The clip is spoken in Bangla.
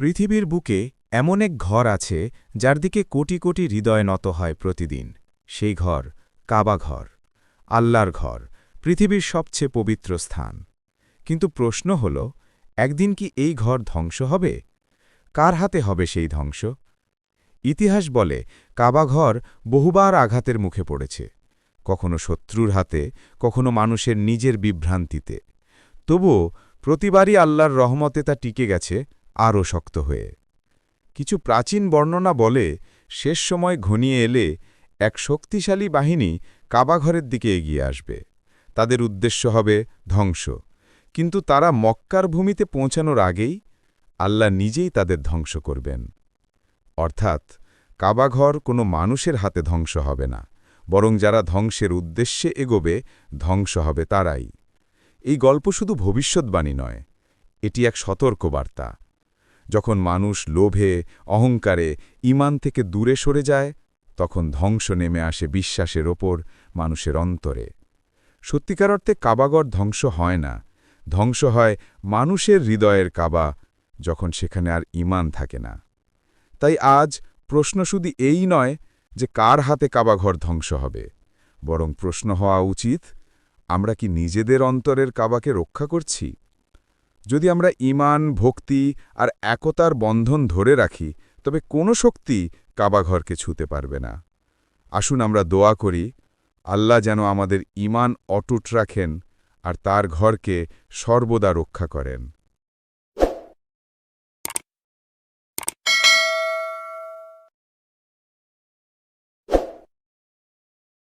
পৃথিবীর বুকে এমন এক ঘর আছে যার দিকে কোটি কোটি হৃদয় নত হয় প্রতিদিন। সেই ঘর কাবা ঘর, আল্লাহর ঘর, পৃথিবীর সবচেয়ে পবিত্র স্থান। কিন্তু প্রশ্ন হল, একদিন কি এই ঘর ধ্বংস হবে? কার হাতে হবে সেই ধ্বংস? ইতিহাস বলে কাবাঘর বহুবার আঘাতের মুখে পড়েছে। কখনো শত্রুর হাতে, কখনো মানুষের নিজের বিভ্রান্তিতে। তবুও প্রতিবারই আল্লাহর রহমতে তা টিকে গেছে আরও শক্ত হয়ে। কিছু প্রাচীন বর্ণনা বলে, শেষ সময় ঘনিয়ে এলে এক শক্তিশালী বাহিনী কাবাঘরের দিকে এগিয়ে আসবে। তাদের উদ্দেশ্য হবে ধ্বংস। কিন্তু তারা মক্কার ভূমিতে পৌঁছানোর আগেই আল্লাহ নিজেই তাদের ধ্বংস করবেন। অর্থাৎ কাবাঘর কোনো মানুষের হাতে ধ্বংস হবে না, বরং যারা ধ্বংসের উদ্দেশ্যে এগোবে, ধ্বংস হবে তারাই। এই গল্প শুধু ভবিষ্যৎবাণী নয়, এটি এক সতর্ক বার্তা যখন মানুষ লোভে, অহংকারে ইমান থেকে দূরে সরে যায়, তখন ধ্বংস নেমে আসে বিশ্বাসের ওপর, মানুষের অন্তরে। সত্যিকার অর্থে কাবাগর ধ্বংস হয় না। ধ্বংস হয় মানুষের হৃদয়ের কাবা, যখন সেখানে আর ইমান থাকে না। তাই আজ প্রশ্ন শুধু এই নয় যে কার হাতে কাবাঘর ধ্বংস হবে, বরং প্রশ্ন হওয়া উচিত, আমরা কি নিজেদের অন্তরের কাবাকে রক্ষা করছি? যদি আমরা ইমান ভক্তি আর একতার বন্ধন ধরে রাখি, তবে কোনো শক্তি কাবাঘরকে ছুতে পারবে না। আসুন আমরা দোয়া করি, আল্লাহ যেন আমাদের ইমান অটুট রাখেন আর তার ঘরকে সর্বদা রক্ষা করেন।